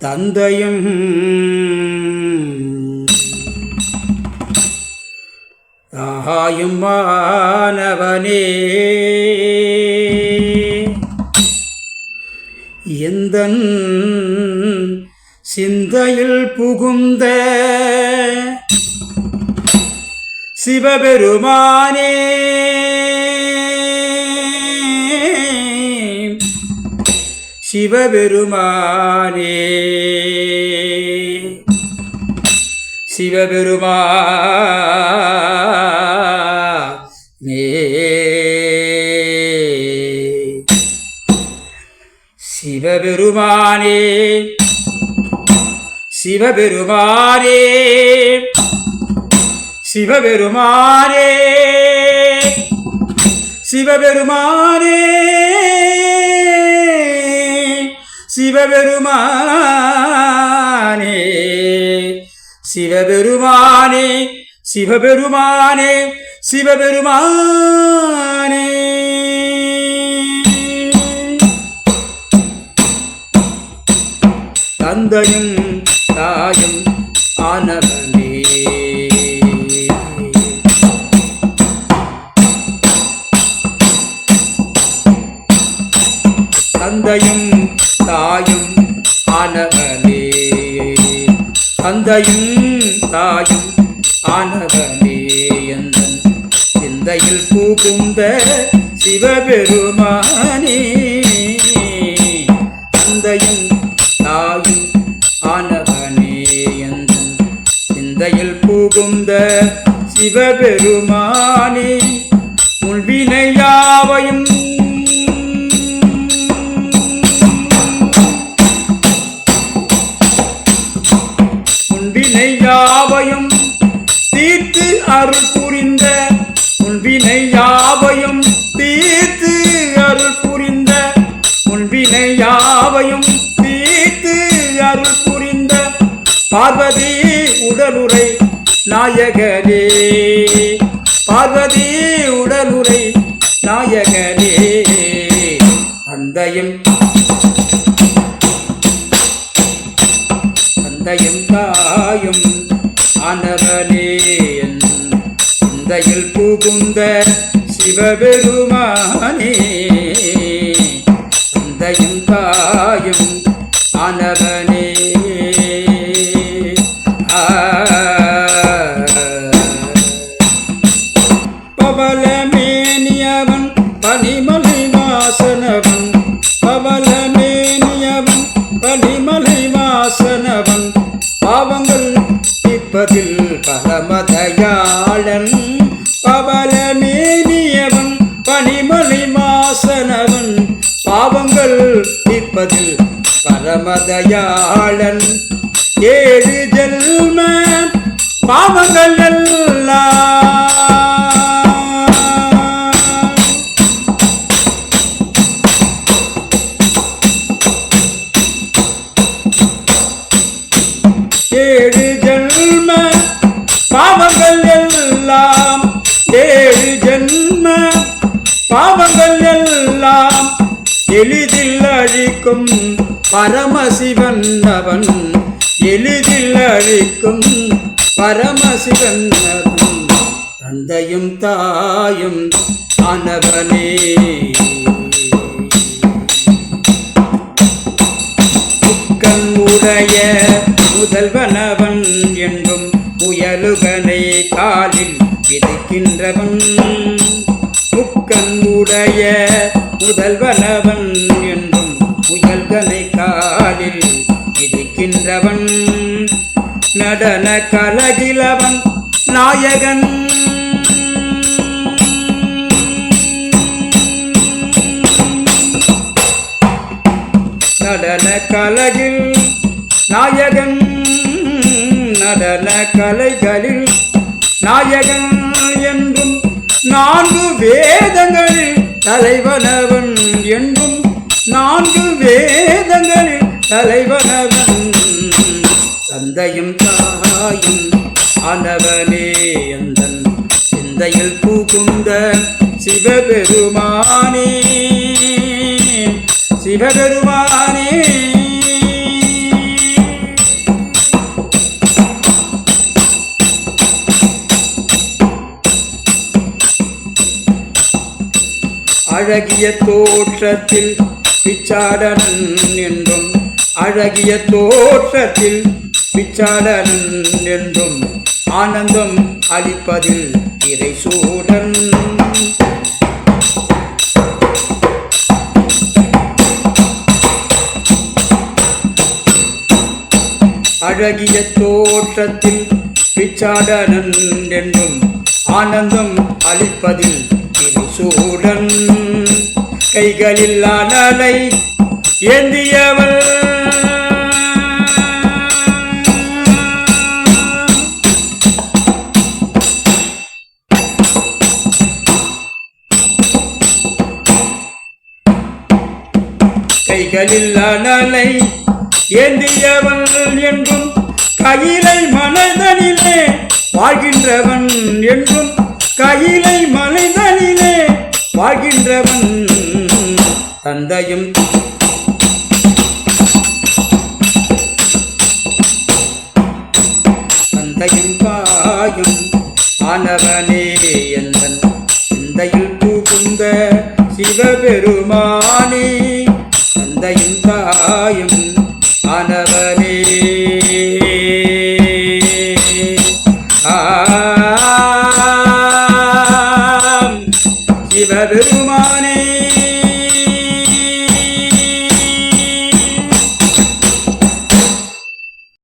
தந்தையும் தாயும் மாணவனே. எந்த சிந்தையில் புகுந்த சிவபெருமானே. சிவபெருமானே. சிவபெருமானே. சிவபெருமானே. சிவபெருமானே. சிவபெருமானே. சிவபெருமானே. சிவபெருமானே சிவபெருமானே சிவபெருமானே சிவபெருமானே. தந்தையும் தாயும் ஆனவனே. தந்தையும் தாயும் ஆனவனே. தந்தையும் தாயும் ஆனவனே எந்தன் சிந்தையில் பூகுந்த சிவபெருமானே. தந்தையும் தாயும் ஆனவனே எந்தன் சிந்தையில் பூகுந்த சிவபெருமானே. முன்வினையாவையும் யாவையும் தீர்த்து அருள் புரிந்த முன்வினை யாவையும் தீர்த்து அருள் புரிந்த முன்வினை யாவையும் தீர்த்து அருள் புரிந்த பார்வதி உடலுரை நாயகனே. பார்வதி உடலுரை நாயகனே. தந்தையும் தந்தையும் தாயும் ஆனவனே என் சிந்தையில் புகுந்த சிவபெருமானே தந்தையும் தாயும் ஆனவன். பரமதயாளன் பவளமேனியவன் பனிமலை மாசனவன் பாவங்கள் தீர்ப்பதில் பரமதயாளன். ஏழு ஜென்ம பாவங்கள் எல்லாம் பாவங்கள் எல்லாம் எளிதில் அழிக்கும். பரமசிவன் அவன் எளிதில் அழிக்கும். பரமசிவன் அவன் தந்தையும் தாயும் ஆனவனே. முக்கன் உடைய முதல்வனவன் என்றும் உடைய முதல்வனவன் என்றும் முயல்கனை காலில் விதைக்கின்றவன் நடன கலகிலவன் நாயகன். நடன கலகில் நாயகன். நடன கலைகளில் நாயகன் என்றும் நான்கு வேதங்களில் தலைவனவன் என்றும் நான்கு வேதங்களில் தலைவனவன். தந்தையும் தாயும் ஆனவனே எந்தன் சிந்தையில் பூகுந்த சிவபெருமானே. சிவபெருமானே அழகிய தோற்றத்தில் பிச்சாடனன் என்றும் அழகிய தோற்றத்தில் பிச்சாடனன் என்றும் ஆனந்தம் அளிப்பதில் இறை சூடன் அழகிய தோற்றத்தில் பிச்சாடனன் என்றும் ஆனந்தம் அளிப்பதில் சூடன் கைகளில் அனலை ஏந்தியவள். கைகளில் அனலை ஏந்தியவள் என்றும் கையிலை மனதனிலே வாழ்கின்றவன் என்றும் கையிலை மலைதனிலே வாழ்கின்றவன் தந்தையும் தந்தையும் பாயும் ஆனவனே எந்தன் சிந்தையில் புகுந்த சிவபெருமானே தந்தையும் தாயும் ஆனவனே. ஆ